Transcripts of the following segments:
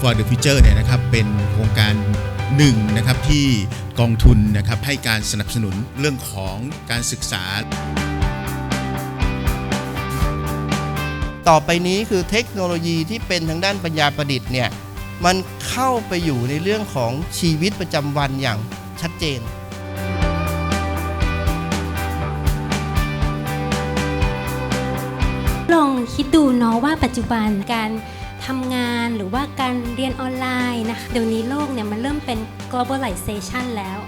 for the Future เนี่ยนะครับเป็นโครงการหนึ่งนะครับที่กองทุนนะครับให้การสนับสนุนเรื่องของการศึกษา ต่อไปนี้คือเทคโนโลยีที่เป็นทางด้านปัญญาประดิษฐ์เนี่ยมันเข้าไปอยู่ในเรื่องของชีวิตประจำวันอย่างชัดเจนลองคิดดูเนาะว่าปัจจุบันการ ทำงานหรือว่าการเรียนออนไลน์นะคะเดี๋ยวนี้โลกเนี่ยมันเริ่มเป็น globalization แล้ว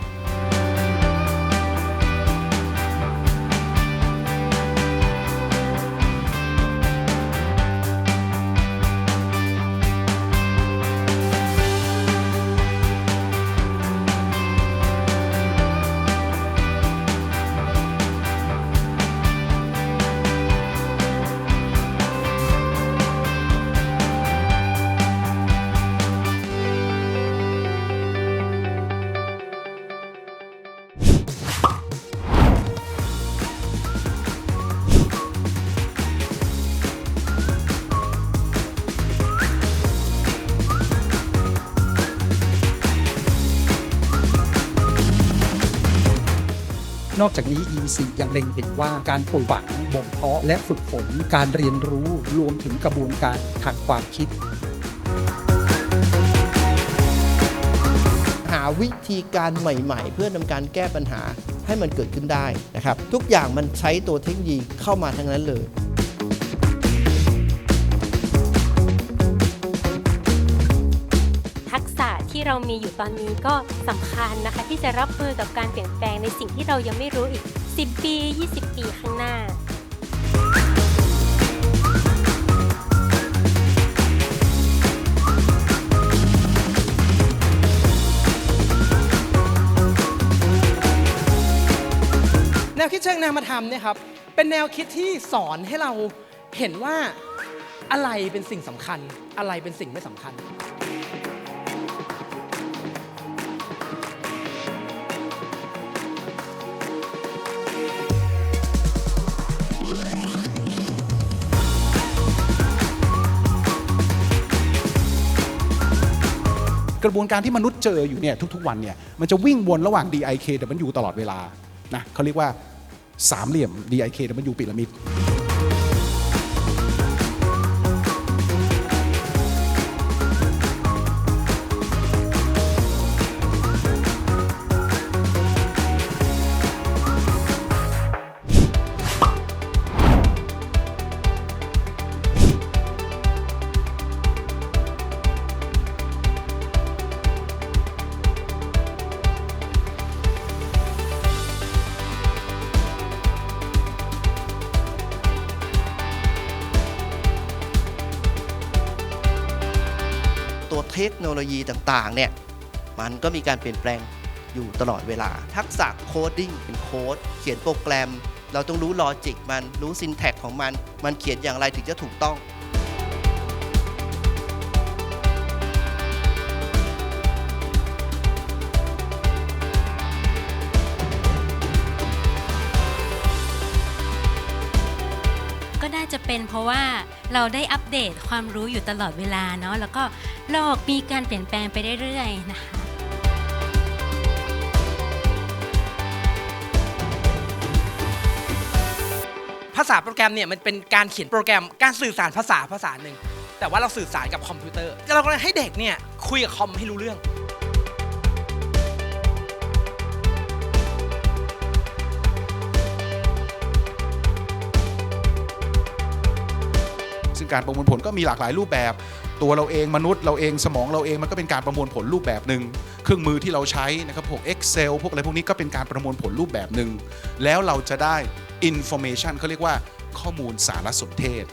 นอกจากนี้ EC ยังเล็งเห็นว่าการปลูกฝังบ่มเพาะและฝึกฝนการเรียนรู้รวมถึงกระบวนการทางความคิด หาวิธีการใหม่ๆ เพื่อนำการแก้ปัญหาให้มันเกิดขึ้นได้นะครับ ทุกอย่างมันใช้ตัวเทคโนโลยีเข้ามาทั้งนั้นเลย ที่เรามีอยู่ตอนนี้ก็สำคัญนะคะที่จะรับมือกับการเปลี่ยนแปลงในสิ่งที่เรายังไม่รู้อีก 10 ปี 20 ปีข้างหน้าแนวคิดเชิงนามธรรมเนี่ยครับเป็นแนวคิดที่สอนให้เราเห็นว่าอะไรเป็นสิ่งสำคัญ อะไรเป็นสิ่งไม่สำคัญ กระบวนการที่มนุษย์เจออยู่เนี่ยทุกๆวันเนี่ยมันจะวิ่งวนระหว่าง DIK แต่มันอยู่ตลอดเวลานะเขาเรียกว่าสามเหลี่ยม D I K W ต่มันอยู่พีรามิด ตัวเทคโนโลยีต่างๆเนี่ยมันก็มีการเปลี่ยนแปลงอยู่ตลอดเวลา ทักษะโคดดิ้งเป็นโค้ดเขียนโปรแกรม เราต้องรู้ลอจิกมันรู้ซินแท็กของมัน มันเขียนอย่างไรถึงจะถูกต้อง เป็นเพราะว่าเราได้อัปเดตความรู้อยู่ตลอดเวลาเนาะแล้วก็โลกมีการเปลี่ยนแปลงไปเรื่อยๆนะคะภาษาโปรแกรมเนี่ยมันเป็นการเขียนโปรแกรมการสื่อสารภาษาภาษาหนึ่งแต่ว่าเราสื่อสารกับคอมพิวเตอร์เราก็เลยให้เด็กเนี่ยคุยกับคอมให้รู้เรื่องซึ่ง การประมวลผลก็มีหลากหลายรูปแบบ ตัวเราเองมนุษย์เราเองสมองเราเองมันก็เป็นการประมวลผลรูปแบบหนึ่งเครื่องมือที่เราใช้นะครับพวก Excel พวกอะไรพวกนี้ก็เป็นการประมวลผลรูปแบบหนึ่งแล้วเราจะได้ information เขาเรียกว่าข้อมูลสารสนเทศ